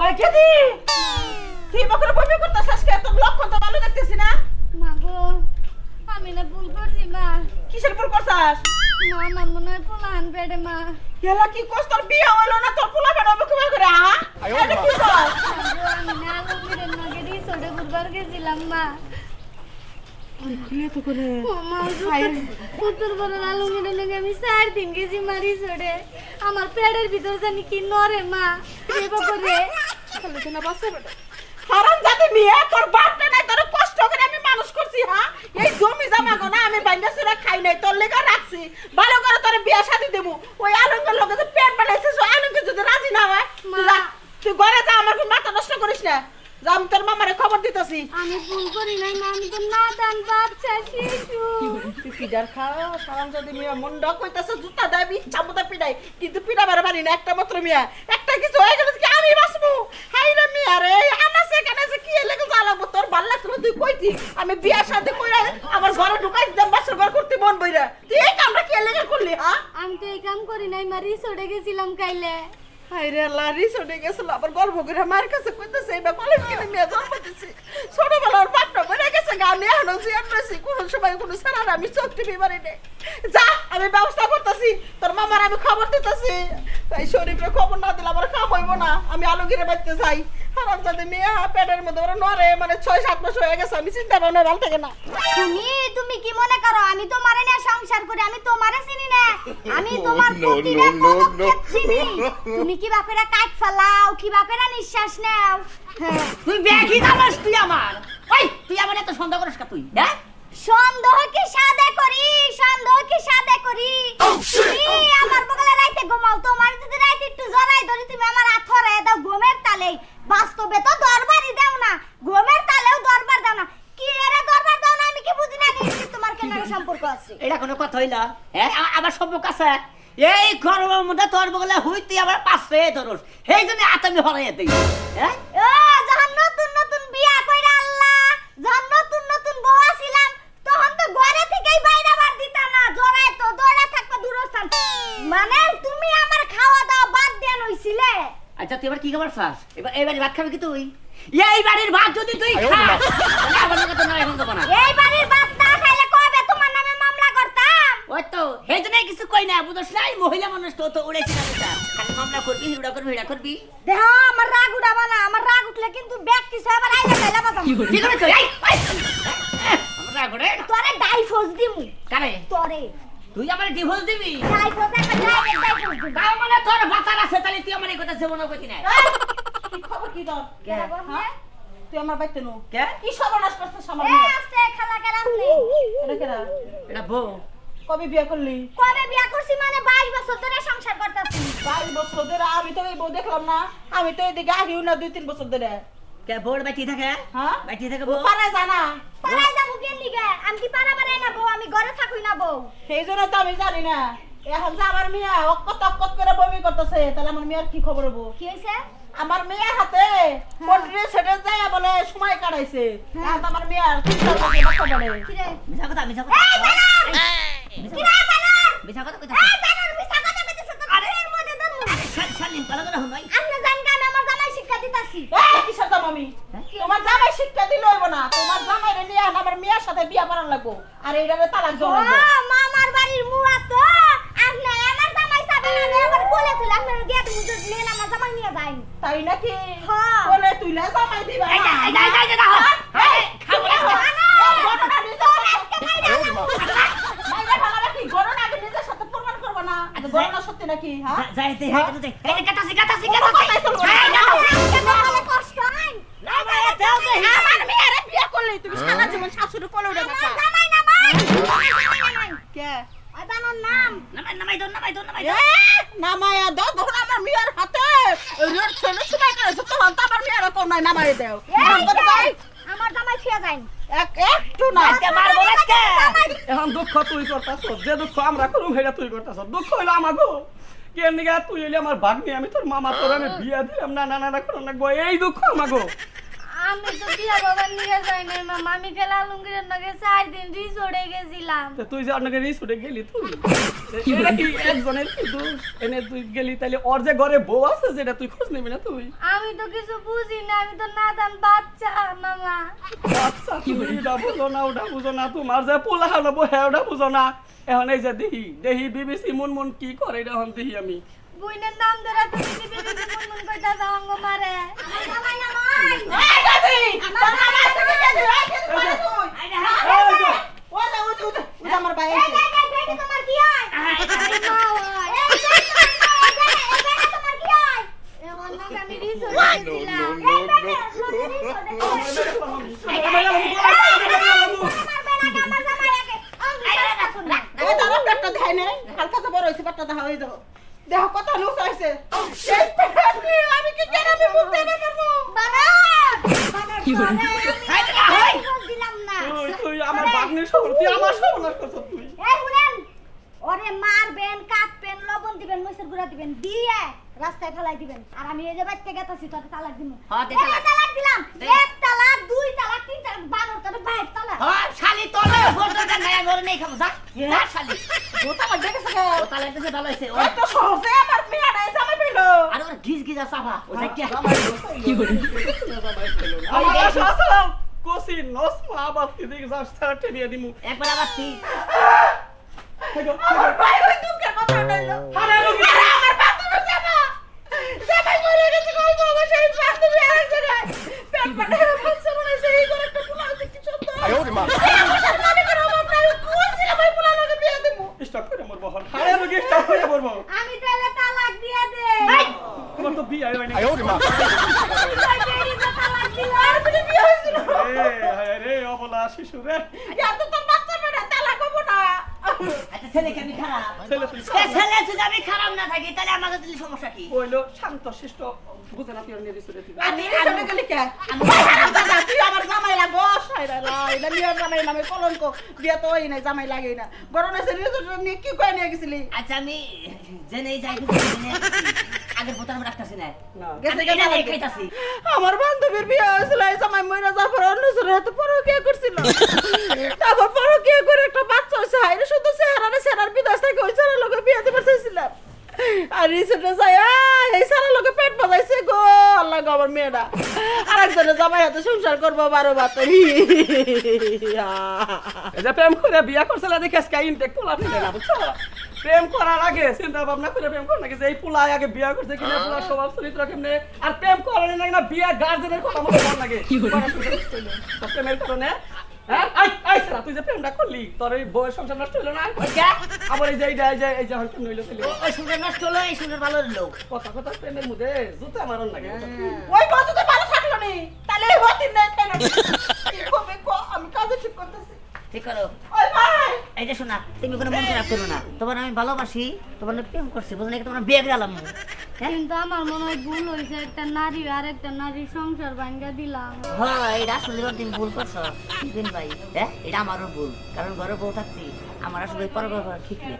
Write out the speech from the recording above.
ওই কেদি তুই বকরে বমি করতেছিস কে তোর লক্ষণ তো ভালো দেখতেছি না? মা গো আমি না ভুল করছি মা। কিসের উপর করছাস? মা আমার মনে হয় পোলাহান পেটে মা। এলা কি কষ্ট তোর বিয়ে হলো না তোর পোলা কেন হবে কীভাবে করে হ্যাঁ এটা কি কর আমি না আলমগীরের নাকে রিসোর্টে ঘুরবার গেছিলাম মা। আমার পেটের ভিতর জানি কি নরে মা। করে হারাম জাতি মেয়ে তোর বাপটা নাই তোর কষ্ট করে আমি মানুষ করছি হ্যাঁ এই জমি জমা গো না আমি বাইন্দা সুরা খাই নাই তোর লেগে রাখছি। ভালো করে তোর বিয়া শাদি দেবো ওই আলঙ্গের লোকে যে পেট বানাইছিস আলঙ্গে যদি রাজি না হয় তুই ঘরে যা আমার মাথা নষ্ট করিস না। আমি তোর মামারে খবর দিতেছি। আমি ভুল করি নাই আমি তো না দান বাচ্চা শিশু। তুই পিডার খাও সারাম যদি মেয়ে মন ডক হইতাছে জুতা দেবি চামুতা পিডাই কিন্তু পিডাবার পারি না একটা মাত্র মিয়া। একটা কিছু হয়ে গেলে কি আমি বাঁচবো? হাই রে মিয়া রে আনাসে কানাসে কি লেগে জ্বালাবো তোর ভালো লাগছিল তুই কইতি আমি বিয়া শাদি কইরা আমার ঘরে ঢুকাই দিতাম বাসর ঘর করতে মন বইরা। তুই এই কামটা কি লেগে করলি হ্যাঁ আমি তো এই কাম করি নাই মা রিসোর্টে গেছিলাম কাইলে। হাই লারি রিসোর্টে গেছিল। আবার গর্ব করে মার কাছে কইতেছে এবার কলেজ কিনে মেয়ে জন্ম দিছি। ছোটবেলার বাপটা বেড়ে গেছে আমি এখনও জিয়ান রয়েছি কোনো সময় কোনো সারা আমি চোখ টিপি নেই। যা, আমি ব্যবস্থা করতেছি। তোর মামার আমি খবর দিতেছি। তাই শরীফের খবর না দিলে আমার কাম হইব না। আমি আলুগিরে বাড়তে চাই হারাম যাতে মেয়ে পেটের মধ্যে ওরা নরে মানে ছয় সাত মাস হয়ে গেছে আমি চিন্তা ভাবনা ভালো থাকে না। তুমি তুমি কি মনে করো আমি তোমারে না সংসার করি আমি তোমারে চিনি না? আমি তোমার প্রতিটা পদক্ষেপ চিনি। তুমি কি বাপেরা কাট ফেলাও কি বাপেরা নিঃশ্বাস নাও? হ্যাঁ। তুই ব্যাগই জানাস তুই আমার। ওই তুই আমার এত সন্দেহ করিস কা তুই হ্যাঁ? সন্দেহ কি সাদে করি সন্দেহ কি সাদে করি। তুমি আমার বগলে রাইতে ঘুমাও তোমার যদি রাইতে একটু জড়াই ধরি তুমি আমার আথরে দাও ঘুমের তালে। বাস্তবে তো দরবারই দাও না, ঘুমের তালেও দরবার দাও না। কি এরা দরবার দাও না, আমি কি বুঝি না নিশ্চিত তোমার কেন সম্পর্ক আছে? এটা কোনো কথা হইল? হ্যাঁ আবার সম্পর্ক আছে? এই গরমের মধ্যে তোর বগলে হইতে আবার পাঁচ পাশে ধরস। সেই জন্য আতমি হরাইয়া দিই হ্যাঁ ও যখন নতুন নতুন বিয়া কইরা আল্লাহ যখন নতুন নতুন বউ ছিলাম তখন তো ঘরে থেকেই বাইরে বার দিতা না জড়ায় তো দৌড়া থাকবা দূরস্থান মানে তুমি আমার খাওয়া দাওয়া বাদ দেন হইছিলে আচ্ছা তুই এবার কি খাবার খাস? এবার এবারে ভাত খাবি কি তুই? এই বাড়ির ভাত যদি তুই খাস আমার এখন না। এই বাড়ির বাদ না খাইলে কবে তোমার নামে মামলা করতাম? ওই তো জন্য কিছু কই না বুঝছ নাই? মহিলা মানুষ তো তো উড়েছি না বেটা খালি মামলা করবি হিড়া করবি হিড়া করবি। দেহ আমার রাগ না আমার রাগ উঠলে কিন্তু ব্যাগ কিছু আবার আইলা খাইলা কি করে তুই এই, আমরা রাগড়ে তোরে ডাইফোস দিমু। কারে? তোরে। তুই আমার ডিভোর্স দিবি? তাও মানে তোর বাতার আছে তাহলে তুই আমার এই কথা জীবন না। খবর কি তোর হ্যাঁ? তুই আমার বাইতে নো? কে? কি সর্বনাশ করছিস আমার এ? আস্তে খালা কারাম এটা কেডা? এটা বউ। কবে বিয়ে করলি? কবে বিয়া করছি মানে 22 বছর ধরে সংসার করতেছি। বাইশ বছর ধরে আমি তো এই বউ দেখলাম না। আমি তো এদিকে আহিও না দুই তিন বছর ধরে। কে বউর বাটি থাকে? হ্যাঁ? বাটি থাকে বউ? পারে জানা পাড়ায় যাব কেন লিগে? আমি কি পাড়া বাড়াই না বউ? আমি ঘরে থাকুই না বউ। সেই জন্য তো আমি জানি না। এখন যে আমার মেয়ে অকত অকত করে বমি করতেছে তাহলে আমার মেয়ের কি খবর হব? কি হইছে আমার মেয়ে হাতে পটরে সেটে যায় বলে সময় কাটাইছে। এখন তো আমার মেয়ে আর তিন চার বছর বাচ্চা বলে কি রে? মিছা কথা মিছা কথা। এই কথা বানর কি রে বানর? মিছা কথা কইতা এই বানর মিছা কথা কইতেছ তো আরে এর মধ্যে তো শাল শাল নিম কালা করে হই আপনি জান কেন আমার জামাই শিক্ষা দিতাছি এই কিসের জামামি তোমার জামাই শিক্ষা দিলে হইব না তোমার জামাই রে নিয়ে আন আমার মেয়ের সাথে বিয়া করার লাগবো আর এইটারে তালাক ও দেওয়া লাগবো মামার বাড়ির মুয়া তো আপনি আমার জামাই সাবেন আমি আবার কোলে তুলে আপনার দিয়া তুমি তো নিয়ে আমার জামাই নিয়ে যাই তাই নাকি হ্যাঁ। বলে তুই না জামাই দিবা এই যা, এই যা, এই যা, এই যা, দাও। এই, খাব না। ঘটনা নিজের মাইরা ভালো কি ঘটনা আগে নিজের সাথে প্রমাণ করব না আচ্ছা, ঘটনা সত্যি নাকি হ্যাঁ যা- যাই তুই হ্যাঁ তুই এই গাতাসি গাতাসি কোনো গাতাসি কথাই চলবে না। এই, গাতাসি। কষ্ট হয় না, বাবা, দাও দে। আমার মেয়েরে বিয়ে করলি তুমি সারা জীবন শাশুড়ি কোলে উঠে জামাই জামাই কে নামাই নামাই এ, দাও নামায়া দাও তখন আমার মেয়ের হাতে রেড ছেলে সময় করেছে তখন তো আমার মেয়ের কম নাই নামাই দেও। এই এখন যাই, আমার জামাই থিয়া যাই এক- একটু না আজকে মারবো আজকে এখন দুঃখ তুই করতাস যে দুঃখ আমরা করুম সেটা তুই করতাস দুঃখ হইল আমাগো। কে নিগা তুই হইলে আমার ভাগ্নি আমি তোর মামা তোর আমি বিয়া দিলাম না না না এই দুঃখ আমাগো। আমি তো বিয়া বাবার নিয়ে যাই নাই মামা? আমি খেলা আলমগীরের নাকি চার দিন রিসোর্টে গেছিলাম। তো তুই যে আপনাকে রিসোর্টে গেলি তুই? এটা কি একজনের কি দোষ? এনে তুই গেলি তাহলে ওর যে ঘরে বউ আছে যেটা তুই খোঁজ নিবি না তুই? আমি তো কিছু বুঝি না আমি তো নাদান বাচ্চা মামা। আচ্ছা তুমি এটা বুঝো না ওটা বুঝো না তোমার যে পোলা হলো হ্যাঁ ওটা বুঝো না। এখন এই যে দেহি দেহি বিবিসি মুনমুন কি করে এটা এখন দেখি আমি? বুইনের নাম ধরে তুমি বিবিসি মুনমুন কইতা যাওয়াঙ্গ মারে আমার জামাই না এই দাদি তোর নাম আছে কি দাদি এই কি করে তুই এই যে, ওই না ওই যে, ওই যে, ওই যে আমার ভাই এই আছে এই এই বেটি তোমার কি হয় এই মা হয় এই বেটি তোমার মা হয় এই বেটি তোমার কি হয় এখন না আমি রিসোর্টে গেছিলাম এই বেটি রিসোর্টে আমার বেলা আমার জামাই আগে আমি চেষ্টা করব এই তারা পেটটা দেখাই নাই হালকা তো বড় হয়েছে পেটটা দেখা হয়ে যাব দেহ কথা লুস হয়েছে আমি কি কেন আমি মুখ দেবে পারব কি দিলাম না তুই আমার বাগনির সব তুই আমার সর্বনাশ করছ তুই এই শুনেন ওরে মারবেন দিবেন, মরিচের গুঁড়া দিবেন। দিয়ে। রাস্তায় ফেলাই দিবেন। আর আমি এই যে বাচ্চা গেতাছি তোর তালাক দিব হ্যাঁ, দে তালাক। তালাক দিলাম। এক তালাক দুই তালাক তিন তালাক বানর তোর বাইর তালাক। হ্যাঁ শালি তোলে। ফটো দেন নাই আমি ওরে নেই খাব যা। যা শালি। গোটা লাগবে গেছে গো ও তালে তো ভালো হইছে ও। তো সহজে আমার মেয়ে নাই জামাই পেল আর ওর গিজ গিজা সাফা ও যা কি আমার শাসন কোসি নস মা বাতি দিকে যাস ছাড়া টেনিয়ে দিমু। একবার আবার ঠিক। আমার ভাই ওই দুঃখের কথা বলল আরে লোকে আরে আমার বান্ধবী জামা জামাই মরে গেছে কই বাবা সেই বান্ধবী আরেক জায়গায় পেট পাটে বাচ্চা মনে সেই করে একটা পোলা আছে কি সুন্দর আয় ওরে মা মনে করো আমরা কোছিলাম ওই পোলা লগে বিয়ে দেবো স্টপ করে মরবো হল আরে লোকে স্টপ করে মরবো আমি তাহলে তালাক দিয়ে দে তোমার তো বিয়ে হয় না ওই বেরি তো তালাক দিলাম আর তুমি বিয়ে হয়েছিল রে হায় রে অবলা শিশু রে ইয়া তো তোর বাচ্চা মেয়ে তালাক হব না আচ্ছা আমি খারাপ। ছেলে তুই এ ছেলে যদি আমি খারাপ না থাকি তাহলে আমাকে দিলে সমস্যা কি? কইলো শান্ত শিষ্ট বুঝে না তুই। আর নিয়ে দিছিস রে তুই আমি রিসনে কে দাদা আমার জামাই লাগো সাইরা লাই নিয়ে জামাই নামে কলঙ্ক বিয়ে তো নাই জামাই লাগে না। বড় না সে কি কই নিয়ে গেছিলি? আচ্ছা আমি জেনেই যাই। আগে বোতাম রাখতেছি না না গেছে আমি? দেখাইতাছি আমার বান্ধবীর বিয়ে হয়েছিল এই জামাই মইনা যাবার অন্য ছেলে হাতে পরকিয়া করছিল তারপর পরকিয়া করে একটা বাচ্চা হয়েছে হাইরে শুধু চেহারা চেহারার বিদেশ থেকে ওই ছেলের লোকে বিয়ে দিবার চাইছিলাম আর রিসেন্টে যাই এই ছেলের লোকে পেট বাজাইছে গো আল্লাহ গো আমার মেয়েটা আর একজনের জামাই হাতে সংসার করব বারো বাতে প্রেম করে বিয়া করছিল দেখে আজকে ইনটেক পোলা ফেলে না বুঝছ প্রেম করার আগে চিন্তা ভাবনা করে প্রেম করে নাকি যে এই পোলা আগে বিয়া করছে কিনা পোলা স্বভাব চরিত্র কেমনে? আর প্রেম করার নাকি না বিয়া গার্জেনের কথা মন লাগে। তো প্রেমের কারণে হ্যাঁ? তুই যে প্রেমটা করলি তোর এই বউয়ের সংসার নষ্ট হইল না? আবার এই যে এই যে এই যে হয়তো নইলো ফেলে ওই সুন্দর নষ্ট হলো এই সুন্দর ভালো হলো। কথা কথা প্রেমের মধ্যে জুতা মারন লাগে। ওই কথা তো ভালো থাকল নি তাহলে হতিন নাই খেলো কি করবে কো আমি কাজে ঠিক করতেছি। ঠিক করো। ওই এই যে শোনা তুমি কোনো মন খারাপ করো না। তোমার আমি ভালোবাসি তোমার প্রেম করছি বুঝলে কি? তোমার বিয়ে গেলাম কিন্তু আমার মনে হয় ভুল হয়েছে একটা নারী আর একটা নারীর সংসার ভাঙ্গা দিলাম। হ্যাঁ এটা আসলে তুমি ভুল করছ দিন ভাই হ্যাঁ এটা আমারও ভুল। কারণ ঘরে বউ থাকতি আমার আসলে পর ঠিক নেই।